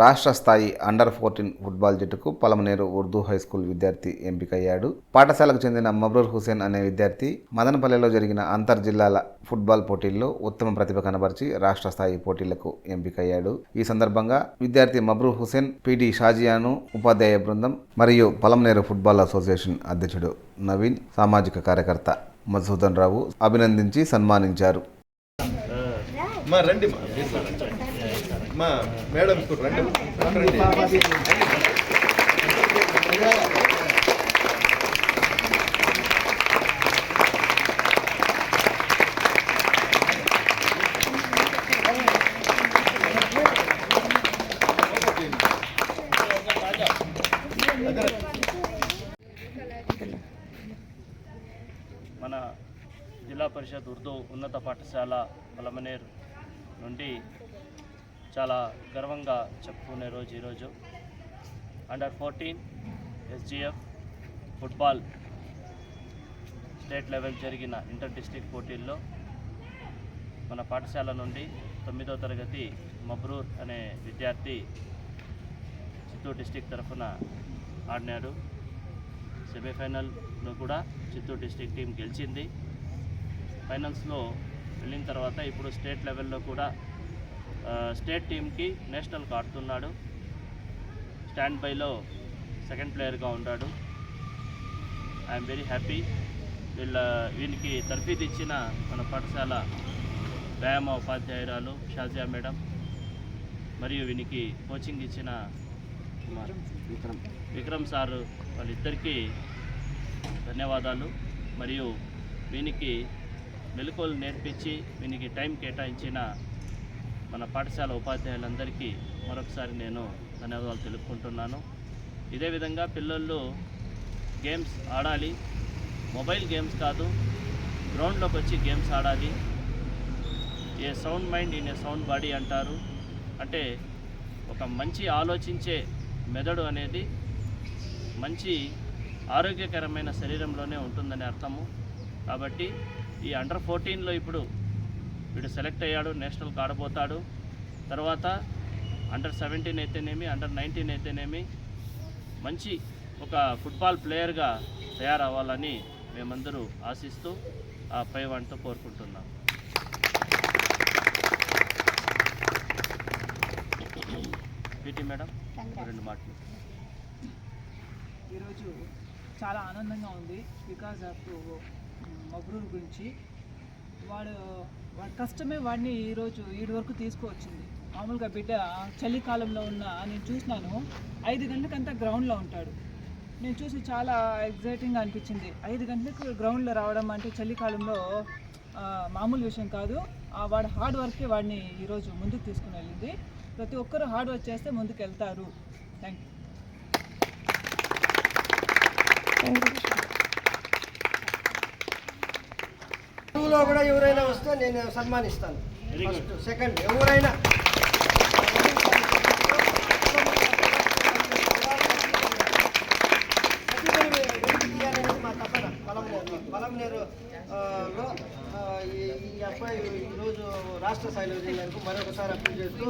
రాష్ట్ర స్థాయి under fourteen football జట్టుకు పలమనేరు ఉర్దూ హై స్కూల్ విద్యార్థి ఎంపికయ్యాడు పాఠశాలకు చెందిన మబ్రూర్ హుసేన్ అనే విద్యార్థి మదనపల్లెలో జరిగిన అంతర్ జిల్లాల ఫుట్బాల్ పోటీల్లో ఉత్తమ ప్రతిభ కనబరిచి రాష్ట్ర స్థాయి పోటీలకు ఎంపికయ్యాడు ఈ సందర్భంగా విద్యార్థి మబ్రూర్ హుసేన్ పిడి షాజియాను ఉపాధ్యాయ బృందం మరియు పలమనేరు ఫుట్బాల్ అసోసియేషన్ అధ్యక్షుడు నవీన్ సామాజిక కార్యకర్త మధుసూదన్ రావు అభినందించి సన్మానించారు రండి మేడం మన జిల్లా పరిషత్ ఉర్దూ ఉన్నత పాఠశాల పలమనేర్ నుండి చాలా గర్వంగా చెప్పుకునే రోజు ఈరోజు under fourteen SGF football state level జరిగిన ఇంటర్ డిస్టిక్ పోటీల్లో మన పాఠశాల నుండి తొమ్మిదో తరగతి మబ్రూర్ అనే విద్యార్థి చిత్తూరు డిస్టిక్ తరఫున ఆడినాడు సెమీఫైనల్లో కూడా చిత్తూరు డిస్టిక్ టీం గెలిచింది ఫైనల్స్లో వెళ్ళిన తర్వాత ఇప్పుడు స్టేట్ లెవెల్లో కూడా స్టేట్ టీంకి నేషనల్కి ఆడుతున్నాడు స్టాండ్ బైలో సెకండ్ ప్లేయర్గా ఉన్నాడు ఐఎమ్ వెరీ హ్యాపీ వీళ్ళ వీనికి తర్ఫీదు ఇచ్చిన మన పాఠశాల వ్యాయామ ఉపాధ్యాయురాలు షాజియా మేడం మరియు వీనికి కోచింగ్ ఇచ్చిన విక్రమ్ విక్రమ్ సార్ వాళ్ళిద్దరికీ ధన్యవాదాలు మరియు వీనికి మెలకువలు నేర్పించి వీనికి టైం కేటాయించిన మన పాఠశాల ఉపాధ్యాయులందరికీ మరొకసారి నేను ధన్యవాదాలు తెలుపుకుంటున్నాను ఇదే విధంగా పిల్లలు గేమ్స్ ఆడాలి మొబైల్ గేమ్స్ కాదు గ్రౌండ్లోకి వచ్చి గేమ్స్ ఆడాలి a sound mind in a sound body అంటారు అంటే ఒక మంచి ఆలోచించే మెదడు అనేది మంచి ఆరోగ్యకరమైన శరీరంలోనే ఉంటుందని అర్థము కాబట్టి ఈ అండర్ ఫోర్టీన్లో ఇప్పుడు వీడు సెలెక్ట్ అయ్యాడు నేషనల్ ఆడబోతాడు తర్వాత అండర్ సెవెంటీన్ అయితేనేమి అండర్ నైన్టీన్ అయితేనేమి మంచి ఒక ఫుట్బాల్ ప్లేయర్గా తయారవ్వాలని మేమందరూ ఆశిస్తూ ఆ పై వాటితో కోరుకుంటున్నాం పీటీ మేడం రెండు మాటలు ఈరోజు చాలా ఆనందంగా ఉంది బికాజ్ ఆఫ్ మబ్రూర్ గురించి వాడు వాడి కష్టమే వాడిని ఈరోజు ఈడు వరకు తీసుకువచ్చింది మామూలుగా బిడ్డ చలికాలంలో ఉన్న నేను చూసినాను ఐదు గంటలకంతా గ్రౌండ్లో ఉంటాడు నేను చూసి చాలా ఎగ్జైటింగ్గా అనిపించింది ఐదు గంటలకు గ్రౌండ్లో రావడం అంటే చలికాలంలో మామూలు విషయం కాదు వాడు హార్డ్ వర్కే వాడిని ఈరోజు ముందుకు తీసుకుని వెళ్ళింది ప్రతి ఒక్కరూ హార్డ్ వర్క్ చేస్తే ముందుకు వెళ్తారు థ్యాంక్ యూ ఊర్లో కూడా ఎవరైనా వస్తే నేను సన్మానిస్తాను సెకండ్ ఎవరైనా నేరు బలంనేరులో ఈ అబ్బాయి ఈరోజు రాష్ట్ర స్థాయిలో చేయడానికి మరొకసారి అప్పీల్ చేస్తూ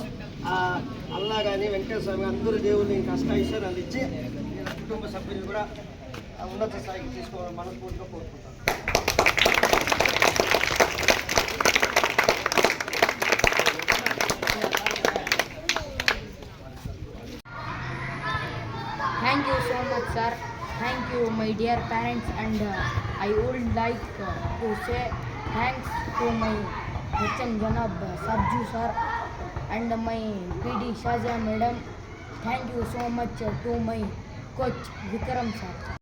అల్లా కానీ వెంకటేశ్వర స్వామి అందరూ దేవుళ్ళు ఇంకా అష్టాయిశ్వరాలు ఇచ్చి కుటుంబ సభ్యులు కూడా ఉన్నత స్థాయికి తీసుకోవాలని మనస్ఫూర్తిగా కోరుకుంటాను Thank you so much, sir. Thank you, my dear parents, and uh, I would like uh, to say thanks to my HM Janab uh, Sabju sir and my PD Shahjahan madam. Thank you so much to my coach Vikram sir.